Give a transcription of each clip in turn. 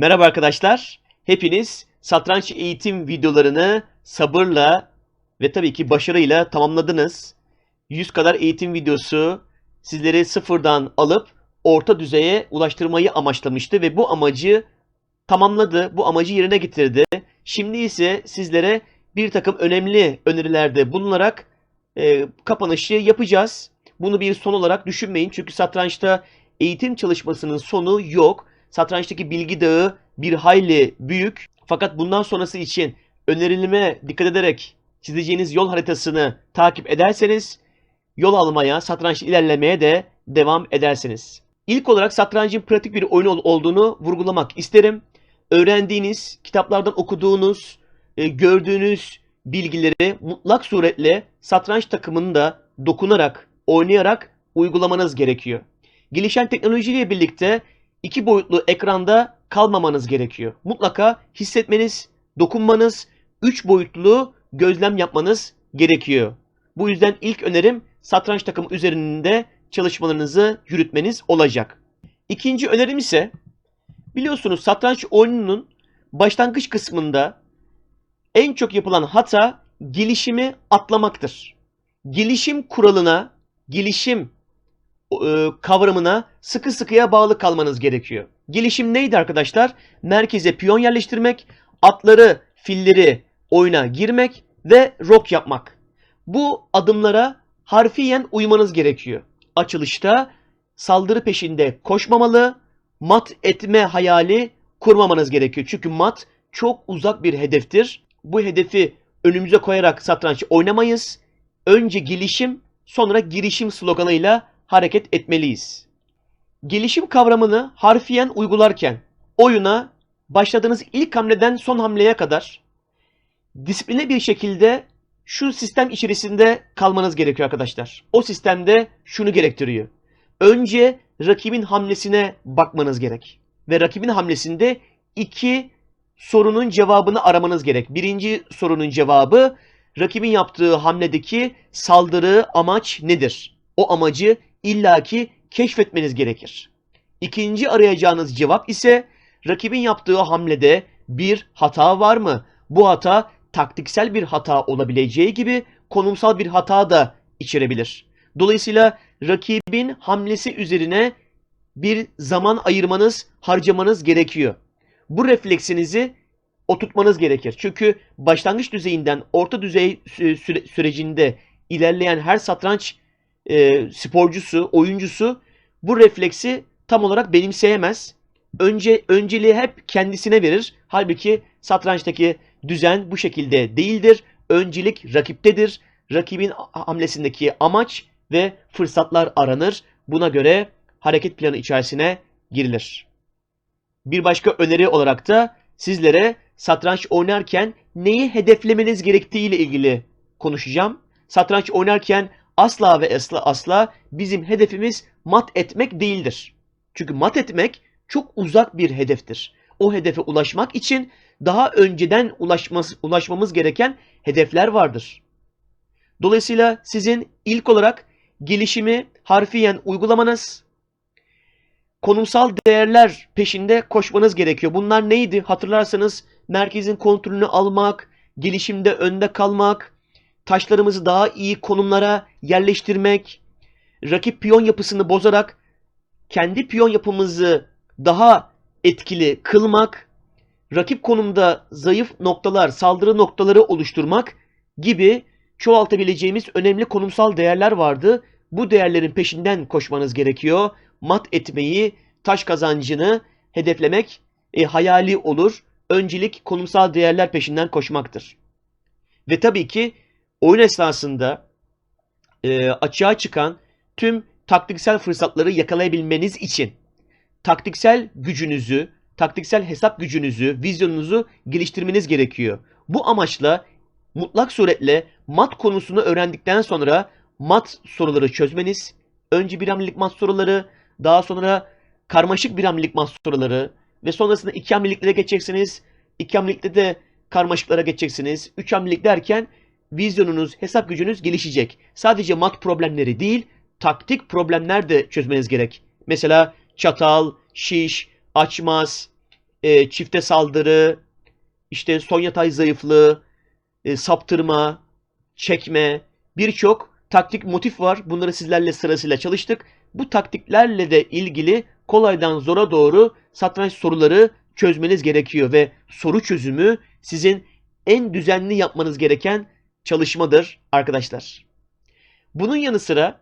Merhaba arkadaşlar. Hepiniz satranç eğitim videolarını sabırla ve tabii ki başarıyla tamamladınız. 100 kadar eğitim videosu sizleri sıfırdan alıp orta düzeye ulaştırmayı amaçlamıştı ve bu amacı tamamladı, bu amacı yerine getirdi. Şimdi ise sizlere bir takım önemli önerilerde bulunarak e, kapanışı yapacağız. Bunu bir son olarak düşünmeyin çünkü satrançta eğitim çalışmasının sonu yok. Satrançtaki bilgi dağı bir hayli büyük. Fakat bundan sonrası için önerilime dikkat ederek çizeceğiniz yol haritasını takip ederseniz yol almaya, satranç ilerlemeye de devam edersiniz. İlk olarak satrancın pratik bir oyun ol- olduğunu vurgulamak isterim. Öğrendiğiniz, kitaplardan okuduğunuz, e, gördüğünüz bilgileri mutlak suretle satranç takımında dokunarak, oynayarak uygulamanız gerekiyor. Gelişen teknolojiyle birlikte iki boyutlu ekranda kalmamanız gerekiyor. Mutlaka hissetmeniz, dokunmanız, üç boyutlu gözlem yapmanız gerekiyor. Bu yüzden ilk önerim satranç takımı üzerinde çalışmalarınızı yürütmeniz olacak. İkinci önerim ise biliyorsunuz satranç oyununun başlangıç kısmında en çok yapılan hata gelişimi atlamaktır. Gelişim kuralına, gelişim e, kavramına sıkı sıkıya bağlı kalmanız gerekiyor. Gelişim neydi arkadaşlar? Merkeze piyon yerleştirmek, atları, filleri oyuna girmek ve rok yapmak. Bu adımlara harfiyen uymanız gerekiyor. Açılışta saldırı peşinde koşmamalı, mat etme hayali kurmamanız gerekiyor. Çünkü mat çok uzak bir hedeftir. Bu hedefi önümüze koyarak satranç oynamayız. Önce gelişim, sonra girişim sloganıyla hareket etmeliyiz. Gelişim kavramını harfiyen uygularken oyuna başladığınız ilk hamleden son hamleye kadar disipline bir şekilde şu sistem içerisinde kalmanız gerekiyor arkadaşlar. O sistemde şunu gerektiriyor. Önce rakibin hamlesine bakmanız gerek. Ve rakibin hamlesinde iki sorunun cevabını aramanız gerek. Birinci sorunun cevabı rakibin yaptığı hamledeki saldırı amaç nedir? O amacı illaki keşfetmeniz gerekir. İkinci arayacağınız cevap ise rakibin yaptığı hamlede bir hata var mı? Bu hata taktiksel bir hata olabileceği gibi konumsal bir hata da içerebilir. Dolayısıyla rakibin hamlesi üzerine bir zaman ayırmanız, harcamanız gerekiyor. Bu refleksinizi oturtmanız gerekir. Çünkü başlangıç düzeyinden orta düzey sü- süre- sürecinde ilerleyen her satranç e, sporcusu, oyuncusu bu refleksi tam olarak benimseyemez. Önce önceliği hep kendisine verir. Halbuki satrançtaki düzen bu şekilde değildir. Öncelik rakiptedir. Rakibin hamlesindeki amaç ve fırsatlar aranır. Buna göre hareket planı içerisine girilir. Bir başka öneri olarak da sizlere satranç oynarken neyi hedeflemeniz gerektiği ile ilgili konuşacağım. Satranç oynarken asla ve asla asla bizim hedefimiz mat etmek değildir. Çünkü mat etmek çok uzak bir hedeftir. O hedefe ulaşmak için daha önceden ulaşmamız, ulaşmamız gereken hedefler vardır. Dolayısıyla sizin ilk olarak gelişimi harfiyen uygulamanız, konumsal değerler peşinde koşmanız gerekiyor. Bunlar neydi? Hatırlarsanız merkezin kontrolünü almak, gelişimde önde kalmak, taşlarımızı daha iyi konumlara yerleştirmek, rakip piyon yapısını bozarak kendi piyon yapımızı daha etkili kılmak, rakip konumda zayıf noktalar, saldırı noktaları oluşturmak gibi çoğaltabileceğimiz önemli konumsal değerler vardı. Bu değerlerin peşinden koşmanız gerekiyor. Mat etmeyi, taş kazancını hedeflemek e, hayali olur. Öncelik konumsal değerler peşinden koşmaktır. Ve tabii ki oyun esnasında e, açığa çıkan tüm taktiksel fırsatları yakalayabilmeniz için taktiksel gücünüzü, taktiksel hesap gücünüzü, vizyonunuzu geliştirmeniz gerekiyor. Bu amaçla mutlak suretle mat konusunu öğrendikten sonra mat soruları çözmeniz, önce bir hamlelik mat soruları, daha sonra karmaşık bir hamlelik mat soruları ve sonrasında iki hamleliklere geçeceksiniz. İki hamlelikte de karmaşıklara geçeceksiniz. Üç hamlelik derken vizyonunuz, hesap gücünüz gelişecek. Sadece mat problemleri değil, taktik problemler de çözmeniz gerek. Mesela çatal, şiş, açmaz, e, çifte saldırı, işte son yatay zayıflığı, e, saptırma, çekme, birçok taktik motif var. Bunları sizlerle sırasıyla çalıştık. Bu taktiklerle de ilgili kolaydan zora doğru satranç soruları çözmeniz gerekiyor ve soru çözümü sizin en düzenli yapmanız gereken çalışmadır arkadaşlar. Bunun yanı sıra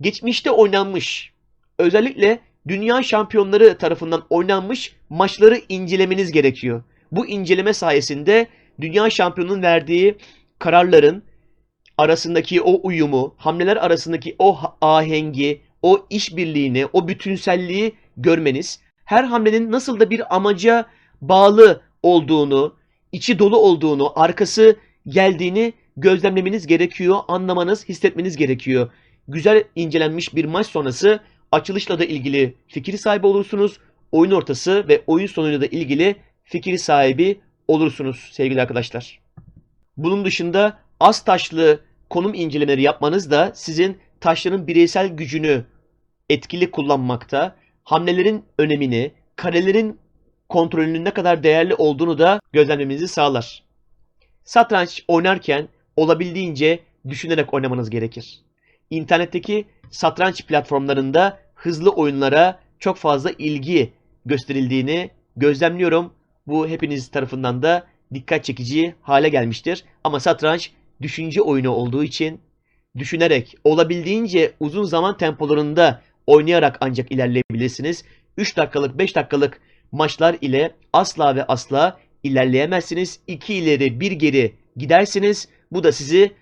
geçmişte oynanmış, özellikle dünya şampiyonları tarafından oynanmış maçları incelemeniz gerekiyor. Bu inceleme sayesinde dünya şampiyonunun verdiği kararların arasındaki o uyumu, hamleler arasındaki o ahengi, o işbirliğini, o bütünselliği görmeniz, her hamlenin nasıl da bir amaca bağlı olduğunu, içi dolu olduğunu, arkası geldiğini gözlemlemeniz gerekiyor, anlamanız, hissetmeniz gerekiyor. Güzel incelenmiş bir maç sonrası açılışla da ilgili fikir sahibi olursunuz. Oyun ortası ve oyun sonuyla da ilgili fikir sahibi olursunuz sevgili arkadaşlar. Bunun dışında az taşlı konum incelemeleri yapmanız da sizin taşların bireysel gücünü etkili kullanmakta, hamlelerin önemini, karelerin kontrolünün ne kadar değerli olduğunu da gözlemlemenizi sağlar. Satranç oynarken olabildiğince düşünerek oynamanız gerekir. İnternetteki satranç platformlarında hızlı oyunlara çok fazla ilgi gösterildiğini gözlemliyorum. Bu hepiniz tarafından da dikkat çekici hale gelmiştir. Ama satranç düşünce oyunu olduğu için düşünerek olabildiğince uzun zaman tempolarında oynayarak ancak ilerleyebilirsiniz. 3 dakikalık 5 dakikalık maçlar ile asla ve asla ilerleyemezsiniz. 2 ileri 1 geri gidersiniz. Bu da sizi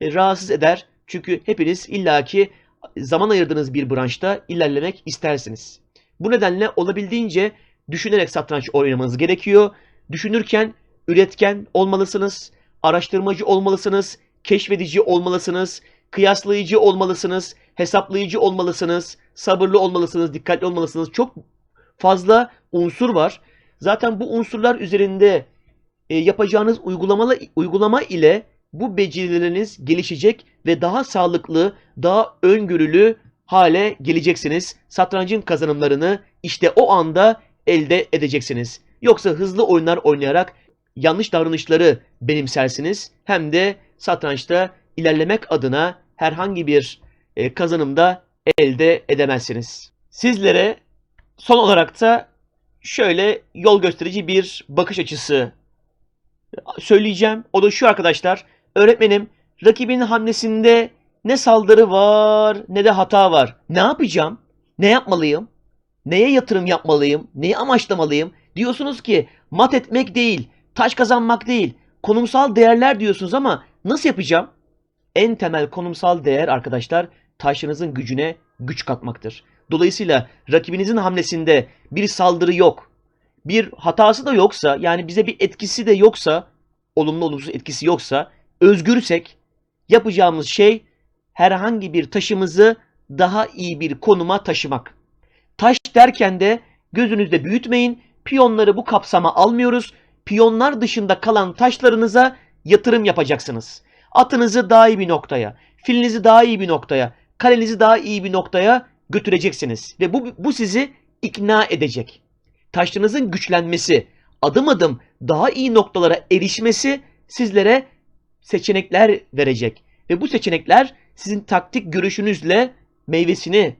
e, rahatsız eder. Çünkü hepiniz illaki zaman ayırdığınız bir branşta ilerlemek istersiniz. Bu nedenle olabildiğince düşünerek satranç oynamanız gerekiyor. Düşünürken üretken olmalısınız, araştırmacı olmalısınız, keşfedici olmalısınız, kıyaslayıcı olmalısınız, hesaplayıcı olmalısınız, sabırlı olmalısınız, dikkatli olmalısınız. Çok fazla unsur var. Zaten bu unsurlar üzerinde e, yapacağınız uygulamalı, uygulama ile bu becerileriniz gelişecek ve daha sağlıklı, daha öngörülü hale geleceksiniz. Satrancın kazanımlarını işte o anda elde edeceksiniz. Yoksa hızlı oyunlar oynayarak yanlış davranışları benimsersiniz. Hem de satrançta ilerlemek adına herhangi bir e, kazanımda elde edemezsiniz. Sizlere son olarak da şöyle yol gösterici bir bakış açısı söyleyeceğim. O da şu arkadaşlar. Öğretmenim rakibin hamlesinde ne saldırı var ne de hata var. Ne yapacağım? Ne yapmalıyım? Neye yatırım yapmalıyım? Neyi amaçlamalıyım? Diyorsunuz ki mat etmek değil, taş kazanmak değil, konumsal değerler diyorsunuz ama nasıl yapacağım? En temel konumsal değer arkadaşlar taşınızın gücüne güç katmaktır. Dolayısıyla rakibinizin hamlesinde bir saldırı yok, bir hatası da yoksa yani bize bir etkisi de yoksa, olumlu olumsuz etkisi yoksa, özgürsek yapacağımız şey herhangi bir taşımızı daha iyi bir konuma taşımak. Taş derken de gözünüzde büyütmeyin. Piyonları bu kapsama almıyoruz. Piyonlar dışında kalan taşlarınıza yatırım yapacaksınız. Atınızı daha iyi bir noktaya, filinizi daha iyi bir noktaya, kalenizi daha iyi bir noktaya götüreceksiniz. Ve bu, bu sizi ikna edecek. Taşlarınızın güçlenmesi, adım adım daha iyi noktalara erişmesi sizlere seçenekler verecek. Ve bu seçenekler sizin taktik görüşünüzle meyvesini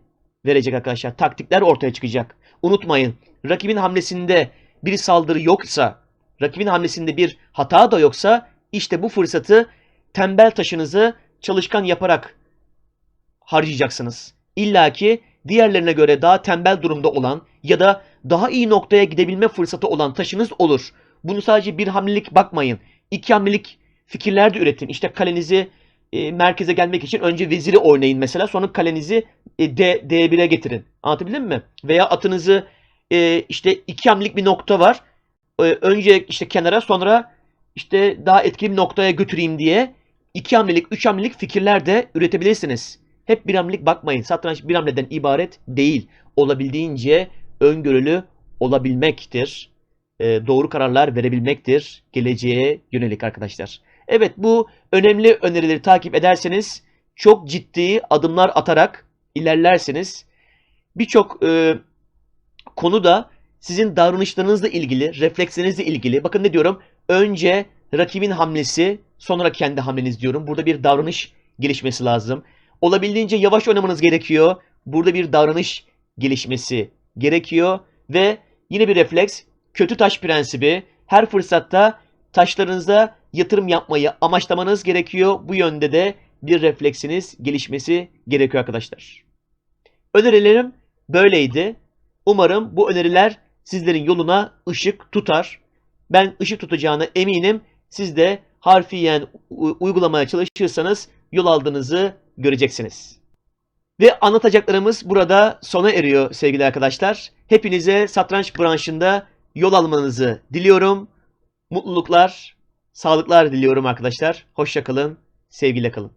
verecek arkadaşlar. Taktikler ortaya çıkacak. Unutmayın rakibin hamlesinde bir saldırı yoksa, rakibin hamlesinde bir hata da yoksa işte bu fırsatı tembel taşınızı çalışkan yaparak harcayacaksınız. İlla ki diğerlerine göre daha tembel durumda olan ya da daha iyi noktaya gidebilme fırsatı olan taşınız olur. Bunu sadece bir hamlelik bakmayın. İki hamlelik fikirler de üretin. İşte kalenizi e, merkeze gelmek için önce veziri oynayın mesela. Sonra kalenizi e, D, D1'e getirin. Anlatabildim mi? Veya atınızı e, işte iki hamlelik bir nokta var. E, önce işte kenara sonra işte daha etkili bir noktaya götüreyim diye iki hamlelik, üç hamlelik fikirler de üretebilirsiniz. Hep bir hamlelik bakmayın. Satranç bir hamleden ibaret değil. Olabildiğince öngörülü olabilmektir. E, doğru kararlar verebilmektir. Geleceğe yönelik arkadaşlar. Evet bu önemli önerileri takip ederseniz çok ciddi adımlar atarak ilerlersiniz. Birçok e, konuda sizin davranışlarınızla ilgili, reflekslerinizle ilgili. Bakın ne diyorum? Önce rakibin hamlesi, sonra kendi hamleniz diyorum. Burada bir davranış gelişmesi lazım. Olabildiğince yavaş oynamanız gerekiyor. Burada bir davranış gelişmesi gerekiyor ve yine bir refleks, kötü taş prensibi. Her fırsatta taşlarınıza yatırım yapmayı amaçlamanız gerekiyor. Bu yönde de bir refleksiniz gelişmesi gerekiyor arkadaşlar. Önerilerim böyleydi. Umarım bu öneriler sizlerin yoluna ışık tutar. Ben ışık tutacağına eminim. Siz de harfiyen uygulamaya çalışırsanız yol aldığınızı göreceksiniz. Ve anlatacaklarımız burada sona eriyor sevgili arkadaşlar. Hepinize satranç branşında yol almanızı diliyorum. Mutluluklar, sağlıklar diliyorum arkadaşlar. Hoşça kalın, sevgiyle kalın.